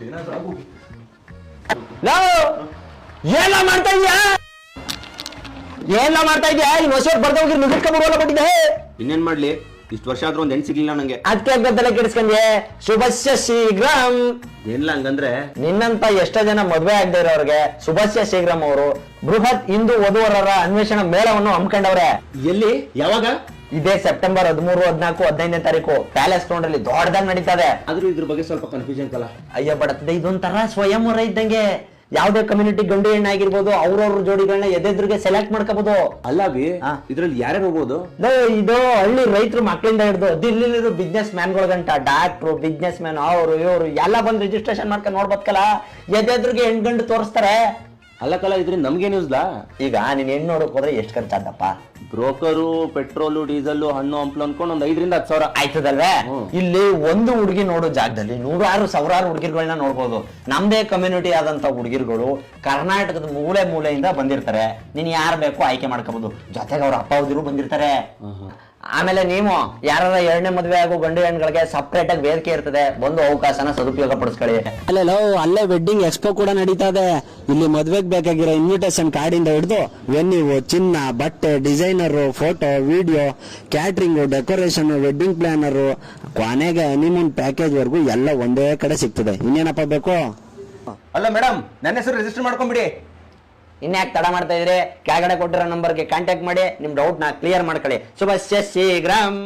ಮತ್ತೇನಾದ್ರೂ ಆಗು ಲೋ ಏನ ಮಾಡ್ತಾ ಇದ್ಯಾ? ಏನ ಮಾಡ್ತಾ ಇದ್ಯಾ? ಈ ವರ್ಷ ಬರ್ದ ಹೋಗಿ ನುಗ್ಗಿಟ್ಕ ಬರುವಲ್ಲ ಕೊಟ್ಟಿದ್ದೆ. ಇನ್ನೇನ್ ಮಾಡ್ಲಿ? ಇಷ್ಟು ವರ್ಷ ಆದ್ರೂ ಒಂದ್ ಹೆಣ್ ಸಿಗ್ಲಿಲ್ಲ ನಂಗೆ. ಅದಕ್ಕೆ ಗದ್ದಲ ಕೆಡಿಸ್ಕೊಂಡೆ. ಶುಭಸ್ಯ ಶೀಘ್ರಂ. ಏನಿಲ್ಲ ಹಂಗಂದ್ರೆ? ನಿನ್ನಂತ ಎಷ್ಟೋ ಜನ ಮದ್ವೆ ಆಗದೆ ಇರೋರ್ಗೆ ಶುಭಸ್ಯ ಶೀಘ್ರಂ ಅವರು ಬೃಹತ್ ಹಿಂದೂ ವಧುವರರ ಅನ್ವೇಷಣಾ ಮೇಳವನ್ನು ಹಮ್ಮಿಕೊಂಡವ್ರೆ. ಎಲ್ಲಿ? ಯಾವಾಗ? ಇದೇ ಸೆಪ್ಟೆಂಬರ್ ಹದಿಮೂರು ಹದಿನಾಲ್ಕು ಹದಿನೈದನೇ ತಾರೀಕು. ಪ್ಯಾಲೇಸ್ ಗ್ರೌಂಡ್ ಅಲ್ಲಿ ದೊಡ್ಡದಾಗಿ ನಡೀತದೆ. ಆದ್ರೂ ಇದ್ರ ಬಗ್ಗೆ ಸ್ವಲ್ಪ ಕನ್ಫ್ಯೂಷನ್ ಕಲ ಅಯ್ಯ ಬಡತದೆ ಇದೊಂಥರ ಸ್ವಯಂವರ ಇದ್ದಂಗೆ. ಯಾವ್ದೇ ಕಮ್ಯುನಿಟಿ ಗಂಡು ಹೆಣ್ಣು ಆಗಿರ್ಬೋದು ಅವ್ರವ್ರ ಜೋಡಿಗಳನ್ನ ಎದೆದ್ರಿಗೆ ಸೆಲೆಕ್ಟ್ ಮಾಡ್ಕೋಬಹುದು ಅಲ್ಲ ಬಿ. ಇದ್ರಲ್ಲಿ ಯಾರ್ಯಾರು ಹೋಗ್ಬೋದು? ಇದು ಹಳ್ಳಿ ರೈತರು ಮಕ್ಕಳಿಂದ ಹಿಡಿದು ದಿಲ್ಲಿಲಿರೋ ಬಿಸ್ನೆಸ್ ಮ್ಯಾನ್ಗಳ ಗಂಟ ಡಾಕ್ಟ್ರು ಬಿಸ್ನೆಸ್ ಮ್ಯಾನ್ ಅವರು ಇವರು ಎಲ್ಲ ಬಂದು ರಿಜಿಸ್ಟ್ರೇಷನ್ ಮಾಡ್ಕೊಂಡು ನೋಡ್ಬೋದಲ್ಲ ಎದೆದ್ರಿಗೆ ಹೆಣ್ ಗಂಡು ತೋರಿಸ್ತಾರೆ. ಅಲ್ಲ ಕಲ ಇದ್ರಿಂದ ನಮ್ಗೇನ್ ಯೂಸ್ಲ ಈಗ ನೀನ್ ಹೆಣ್ಣು ನೋಡಕ್ ಹೋದ್ರೆ ಎಷ್ಟು ಖರ್ಚಾದಪ್ಪ ಬ್ರೋಕರು ಪೆಟ್ರೋಲು ಡೀಸೆಲ್ ಹಣ್ಣು ಹಂಪ್ಲು ಅನ್ಕೊಂಡು ಒಂದು ಐದರಿಂದ ಹತ್ತು ಸಾವಿರ. ಆಯ್ತದಲ್ವೇ? ಇಲ್ಲಿ ಒಂದು ಹುಡುಗಿ ನೋಡೋ ಜಾಗದಲ್ಲಿ ನೂರಾರು ಸಾವಿರಾರು ಹುಡುಗಿರ್ಗಳನ್ನ ನೋಡ್ಬೋದು. ನಮ್ದೇ ಕಮ್ಯುನಿಟಿ ಆದಂತ ಹುಡುಗಿರ್ಗಳು ಕರ್ನಾಟಕದ ಮೂಲೆ ಮೂಲೆಯಿಂದ ಬಂದಿರ್ತಾರೆ. ನೀನ್ ಯಾರು ಬೇಕೋ ಆಯ್ಕೆ ಮಾಡ್ಕೋಬಹುದು ಜೊತೆಗೆ ಅವ್ರ ಅಪ್ಪ ಅವ್ದಿರು ಬಂದಿರ್ತಾರೆ. ಆಮೇಲೆ ನೀವು ಯಾರ ಎರಡನೇ ಮದುವೆ ಆಗೋ ಗಂಡು ಹೆಣ್ಗಳಿಗೆ ಸಪ್ರೇಟ್ ಆಗಿ ವೇದಿಕೆ ಇರ್ತದೆ ಬಂದು ಅವಕಾಶನ ಸದುಪಯೋಗ ಪಡಿಸ್ಕೊಳ್ಳಿ. ಅಲ್ಲೆಲ್ಲೋ ಅಲ್ಲೇ ವೆಡ್ಡಿಂಗ್ ಎಕ್ಸ್ಪೋ ಕೂಡ ನಡೀತಾ ಇದೆ. ಇಲ್ಲಿ ಮದ್ವೆಗ್ ಬೇಕಾಗಿರೋ ಇನ್ವಿಟೇಷನ್ ಕಾರ್ಡಿಂದ ಹಿಡಿದು ವೆನ್ಯೂ ಚಿನ್ನ ಬಟ್ಟೆ designer photo video catering decoration wedding planner ಕೊನೆಗೆ ಹನಿಮೂನ್ ಪ್ಯಾಕೇಜ್ ವರ್ಗೂ ಎಲ್ಲ ಒಂದೇ ಕಡೆ ಸಿಗ್ತದೆ. ಇನ್ನೇನಪ್ಪ ಬೇಕು? ಅಲ್ಲ ಮೇಡಮ್ ನನ್ನ ಹೆಸರು ರಿಜಿಸ್ಟರ್ ಮಾಡ್ಕೊಂಬಿಡಿ ಇನ್ಯಾಕೆ ತಡ ಮಾಡ್ತಾ ಇದ್ರೆ ಕೆಳಗಡೆ ಕೊಟ್ಟಿರೋ ನಂಬರ್ಗೆ ಕಾಂಟ್ಯಾಕ್ಟ್ ಮಾಡಿ ನಿಮ್ ಡೌಟ್ನ ಕ್ಲಿಯರ್ ಮಾಡ್ಕೊಳ್ಳಿ ಶುಭ ಶೀಘ್ರಂ